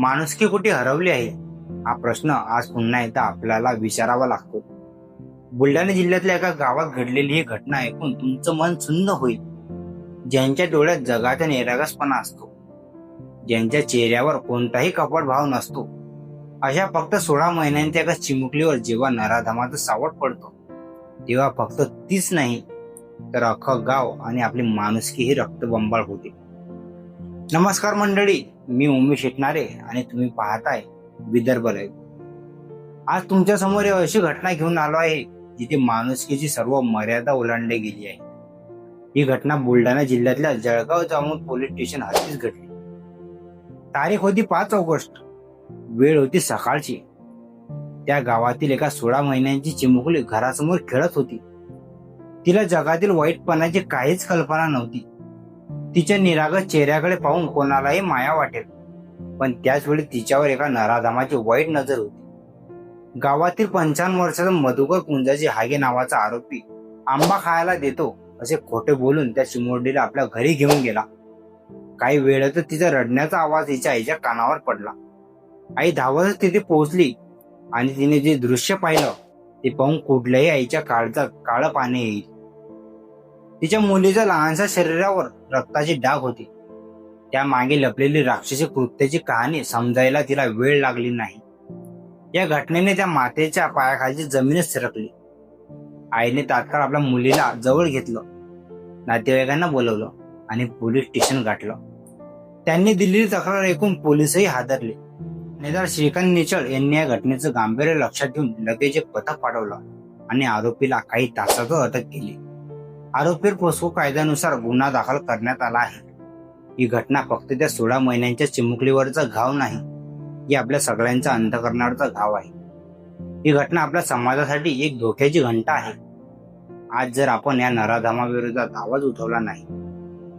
माणुसकी कुठे हरवली आहे? हा प्रश्न आज पुन्हा एकदा आपल्याला विचारावा लागतो. बुलढाणा जिल्ह्यातल्या एका गावात घडलेली ही घटना ऐकून तुमचं मन सुंद होईल. ज्यांच्या डोळ्यात जगाचा निरागसपणा असतो ज्यांच्या चेहऱ्यावर कोणताही कपट भाव नसतो अशा फक्त सोळा महिन्यांच्या एका चिमुकलीवर जेव्हा नराधमाचं सावट पडतो तेव्हा फक्त तीच नाही तर अख्खं गाव आणि आपली माणुसकी ही रक्तबंबाळ होते. नमस्कार मंडळी मी उमेश शेटणारे आणि तुम्ही पाहताय विदर्भ लाईव्ह आज तुमच्यासमोर अशी घटना घेऊन आलो आहे जिथे माणुसकीची सर्व मर्यादा ओलांडली गेली आहे. ही घटना बुलढाणा जिल्ह्यातल्या जळगाव जामून पोलीस स्टेशन हद्दीत घडली. तारीख होती पाच ऑगस्ट. वेळ होती सकाळची. त्या गावातील एका सोळा महिन्यांची चिमुकली घरासमोर खेळत होती. तिला जगातील वाईटपणाची काहीच कल्पना नव्हती. तिच्या निरागस चेहऱ्याकडे पाहून कोणालाही माया वाटेल. पण त्याच वेळी तिच्यावर एका नराधामाची वाईट नजर होती. गावातील पंचावन्न वर्षाचा मधुकर कुंजाजी हागे नावाचा आरोपी आंबा खायला देतो असे खोटे बोलून त्या चिमुरडीला आपल्या घरी घेऊन गेला. काही वेळातच तिचा रडण्याचा आवाज हिच्या आईच्या कानावर पडला. आई धावतच तिथे पोहोचली आणि तिने जे दृश्य पाहिलं ते पाहून कुठल्याही आईच्या काळजात काळं पाणी येईल. तिच्या मुलीच्या लहानशा शरीरावर रक्ताची डाग होती. त्या मागे लपलेली राक्षसी कृत्याची कहाणी समजायला तिला वेळ लागली नाही. या घटनेने त्या मातेच्या पायाखालची जमीनच सरकली. आईने तात्काळ आपल्या मुलीला जवळ घेतलं. नातेवाईकांना बोलवलं आणि पोलीस स्टेशन गाठलं. त्यांनी दिलेली तक्रार ऐकून पोलीसही हादरले. नेदार श्रीकांत निचळ यांनी या घटनेचं गांभीर्य लक्षात घेऊन लगेच एक पथक पाठवलं आणि आरोपीला काही तासातच अटक केली. आरोपीवर पोस्को कायद्यानुसार गुन्हा दाखल करण्यात आला आहे. ही घटना फक्त त्या सोळा महिन्यांच्या चिमुकलीवरचा घाव नाही ही आपल्या सगळ्यांचा अंतकरणावरचा घाव आहे. ही घटना आपल्या समाजासाठी एक धोक्याची घंटा आहे. आज जर आपण या नराधामाविरोधात आवाज उठवला नाही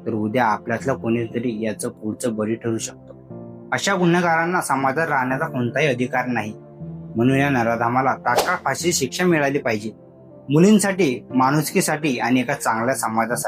तर उद्या आपल्यातलं कोणीतरी याचं पुढचं बळी ठरू शकतो. अशा गुन्हेगारांना समाजात राहण्याचा कोणताही अधिकार नाही. म्हणून या नराधामाला तात्काळ फाशी शिक्षा मिळाली पाहिजे. मुलींसाठी माणुसकीसाठी आणि एका चांगल्या समाजासाठी.